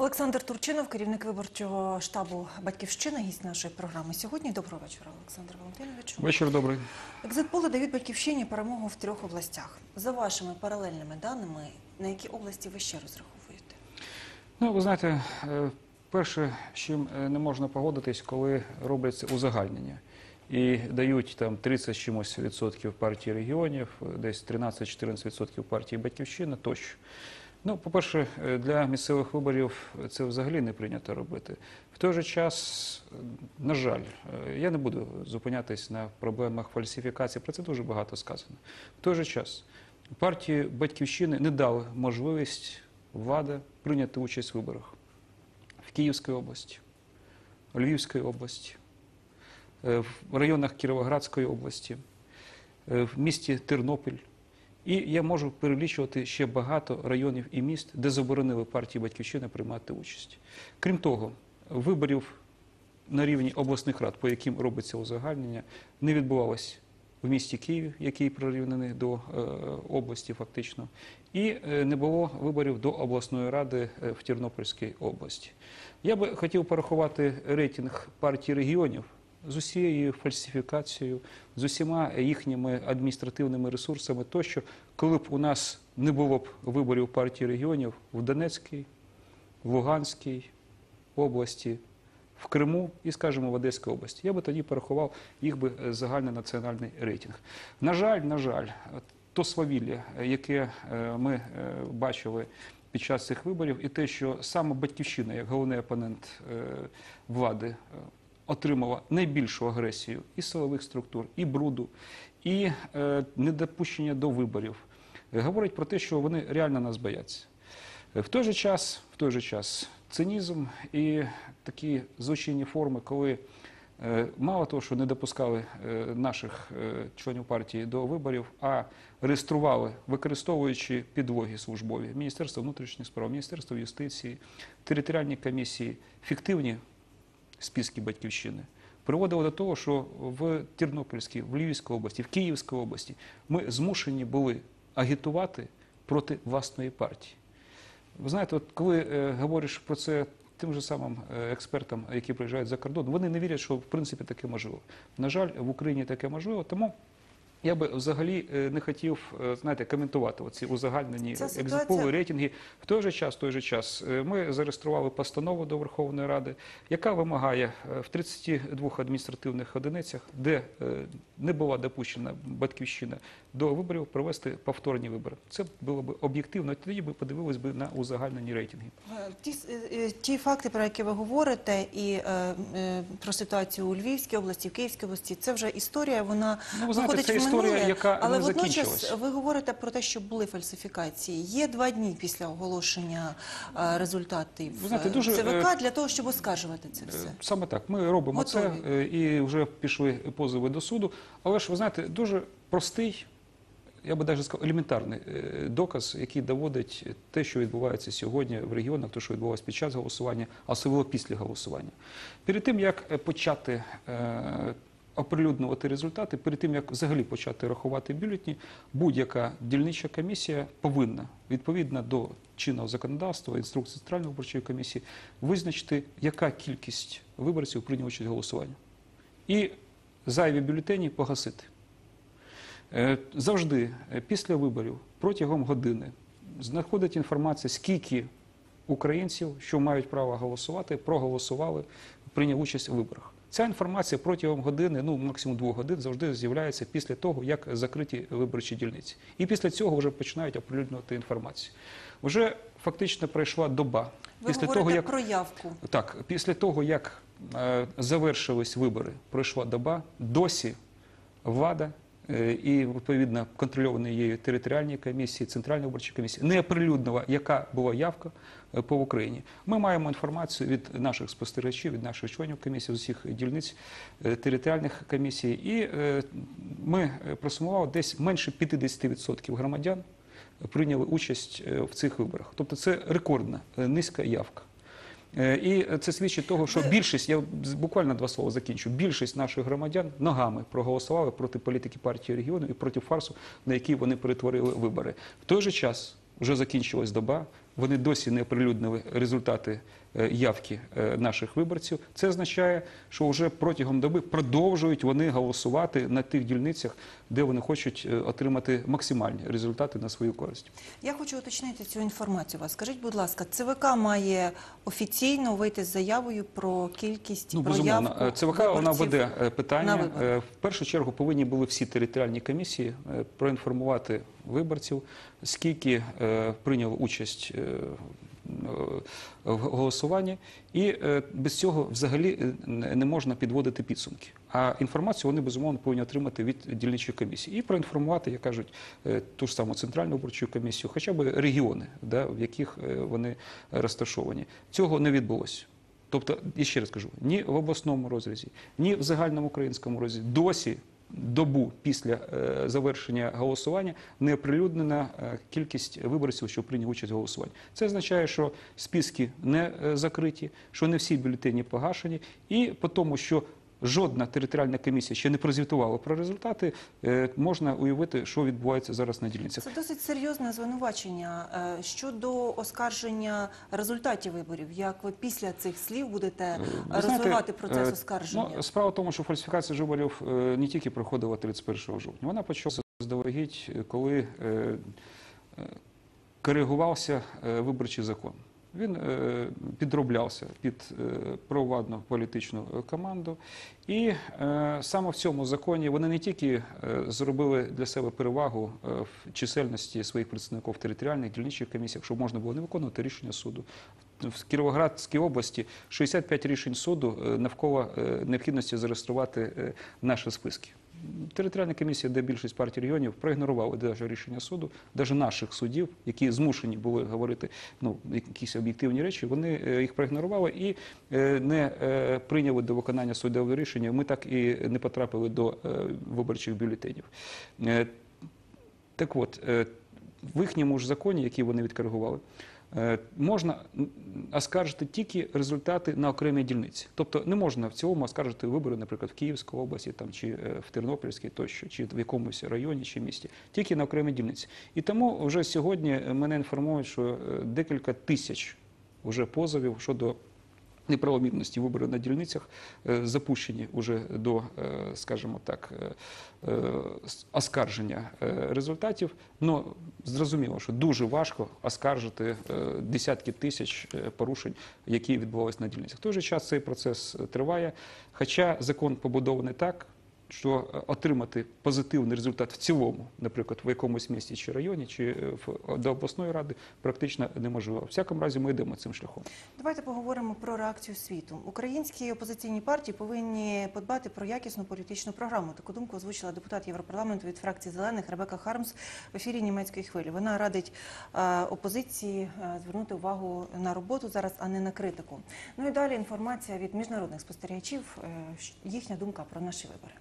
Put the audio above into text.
Олександр Турчинов, керівник виборчого штабу Батьківщина, гість нашої програми сьогодні. Доброго вечора, Олександр Валентиновичу. Вечір добрий. Екзитполи дають батьківщині перемогу в трьох областях. За вашими паралельними даними, на які області ви ще розраховуєте? Ну, ви знаєте, е, перше, з чим е, не можна погодитись, коли робляться узагальнення. І дають там 30 чимось відсотків партії регіонів, десь 13-14 відсотків партії Батьківщина тощо. Ну, по-перше, е, для місцевих виборів це взагалі не прийнято робити. В той же час, е, на жаль, е, я не буду зупинятись на проблемах фальсифікації, про це дуже багато сказано. В той же час партії Батьківщини не дали можливість влада прийняти участь в виборах в Київській області, Львівській області, в районах Кіровоградської області, в місті Тернопіль. І я можу перелічувати ще багато районів і міст, де заборонили партії Батьківщини приймати участь. Крім того, виборів на рівні обласних рад, по яким робиться узагальнення, не відбувалось в місті Києві, який прирівнений до е, області фактично, і е, не було виборів до обласної ради е, в Тернопільській області. Я би хотів порахувати рейтинг партій регіонів з усією фальсифікацією, з усіма їхніми адміністративними ресурсами, тощо, коли б у нас не було б виборів партії регіонів в Донецькій, в Луганській області, в Криму і, скажімо, в Одеській області. Я би тоді порахував їх би е, загальний національний рейтинг. На жаль, на жаль, то свавілля, яке е, ми е, бачили під час цих виборів, і те, що саме батьківщина, як головний опонент влади, отримала найбільшу агресію і силових структур, і бруду, і е, недопущення до виборів, говорить про те, що вони реально нас бояться. В той же час, в той же час цинізм і такі злочинні форми, коли е, мало того, що не допускали е, наших е, членів партії до виборів, а реєстрували, використовуючи підлоги службові Міністерство внутрішніх справ, Міністерство юстиції, територіальні комісії, фіктивні списки батьківщини. Приводило до того, що в Тернопільській, в Львівській області, в Київській області ми змушені були агітувати проти власної партії. Ви знаєте, от коли е, говориш про це тим же самим е, експертам, які приїжджають за кордон, вони не вірять, що в принципі таке можливо. На жаль, в Україні таке можливо, тому. Я би взагалі е, не хотів е, знаєте, коментувати ці узагальнені ситуація- рейтинги. В той же час, в той же час е, ми зареєстрували постанову до Верховної Ради, яка вимагає в 32 адміністративних одиницях, де не була допущена батьківщина до виборів, провести повторні вибори. Це було б об'єктивно. Тоді би подивились би на узагальнені рейтинги. Ті, ті факти, про які ви говорите, і про ситуацію у Львівській області, в Київській області, це вже історія. Вона Ну, знаєте, виходить в історія, минуле, яка але не водночас закінчилась. ви говорите про те, що були фальсифікації. Є два дні після оголошення е, результатів Ви знаєте, е, дуже, ЦВК е, для того, щоб оскаржувати це все. Саме так. Ми робимо Готові. це і вже пішли позови до суду. Але ж ви знаєте, дуже простий, я би навіть сказав, елементарний доказ, який доводить те, що відбувається сьогодні в регіонах, те, що відбувалося під час голосування, а особливо після голосування. Перед тим як почати. Оприлюднювати результати перед тим, як взагалі почати рахувати бюлетні, будь-яка дільнича комісія повинна відповідно до чинного законодавства, інструкції Центральної виборчої комісії, визначити, яка кількість виборців прийняла участь в голосуванні. І зайві бюлетені погасити. Е, Завжди е, після виборів протягом години знаходить інформація, скільки українців, що мають право голосувати, проголосували, прийняли участь у виборах. Ця інформація протягом години, ну максимум двох годин, завжди з'являється після того, як закриті виборчі дільниці. І після цього вже починають оприлюднювати інформацію. Вже фактично пройшла доба. Ви після говорите того, як про явку. так, після того, як е, завершились вибори, пройшла доба, досі влада і відповідно контрольовані її територіальні комісії, центральні виборчі комісії не оприлюднила, яка була явка е, по Україні. Ми маємо інформацію від наших спостерігачів, від наших членів комісії з усіх дільниць е, територіальних комісій, і е, ми е, просумували десь менше 50% громадян прийняли участь е, в цих виборах. Тобто це рекордна е, низька явка. Е, І це свідчить того, що більшість, я буквально два слова закінчу, більшість наших громадян ногами проголосували проти політики партії регіону і проти фарсу, на який вони перетворили вибори. В той же час вже закінчилась доба, Вони досі не оприлюднили результати е, явки е, наших виборців. Це означає, що вже протягом доби продовжують вони голосувати на тих дільницях, де вони хочуть е, отримати максимальні результати на свою користь. Я хочу уточнити цю інформацію. Вас скажіть, будь ласка, ЦВК має офіційно вийти з заявою про кількість Ну, про явку ЦВК вона веде питання. В першу чергу повинні були всі територіальні комісії проінформувати виборців, скільки е, прийняло участь е, в голосуванні, і е, без цього взагалі е, не не можна підводити підсумки. А інформацію вони безумовно повинні отримати від дільничої комісії і проінформувати, як кажуть, е, ту ж саму центральну виборчу комісію, хоча б регіони, да, в яких е, вони розташовані. Цього не відбулося. Тобто, і ще раз кажу, ні в обласному розрізі, ні в загальному українському розрізі досі добу після е, завершення голосування не оприлюднена е, кількість виборців, що прийняли участь в голосуванні. Це означає, що списки не е, закриті, що не всі бюлетені погашені, і по тому, що жодна територіальна комісія ще не прозвітувала про результати, е, можна уявити, що відбувається зараз на дільницях. Це досить серйозне звинувачення Е, щодо оскарження результатів виборів. Як ви після цих слів будете Ви розвивати процес е, оскарження? Ну, справа в тому, що фальсифікація виборів е, не тільки проходила 31 жовтня, вона почалася е, коли е, е, коригувався е, виборчий закон. Він е, підроблявся під е, провладну політичну команду, і е, саме в цьому законі вони не тільки зробили для себе перевагу в чисельності своїх представників в територіальних дільничих комісіях, щоб можна було не виконувати рішення суду. В Кіровоградській області 65 рішень суду е, навколо е, необхідності зареєструвати е, наші списки. Територіальна комісія, де більшість партій регіонів проігнорували навіть рішення суду, навіть наших суддів, які змушені були говорити ну, якісь об'єктивні речі, вони їх проігнорували і не прийняли до виконання судового рішення. Ми так і не потрапили до виборчих бюлетенів. Так от, в їхньому ж законі, який вони відкоригували, можна оскаржити тільки результати на окремій дільниці. Тобто не можна в цілому оскаржити вибори, наприклад, в Київській області там, чи е, в Тернопільській тощо, чи в якомусь районі чи місті, тільки на окремій дільниці. І тому вже сьогодні мене інформують, що е, декілька тисяч вже позовів щодо неправомірності виборів на дільницях е, запущені вже до, е, скажімо так, е, оскарження результатів. Ну, зрозуміло, що дуже важко оскаржити десятки тисяч порушень, які відбувалися на дільницях. В той же час цей процес триває, хоча закон побудований так, що е, отримати позитивний результат в цілому, наприклад, в якомусь місті чи районі, чи е, в, до обласної ради, практично неможливо. В всякому разі, ми йдемо цим шляхом. Давайте поговоримо про реакцію світу. Українські опозиційні партії повинні подбати про якісну політичну програму. Таку думку озвучила депутат Європарламенту від фракції зелених Ребека Хармс в ефірі німецької хвилі. Вона радить е, опозиції звернути увагу на роботу зараз, а не на критику. Ну і далі інформація від міжнародних спостерігачів. їхня думка про наші вибори.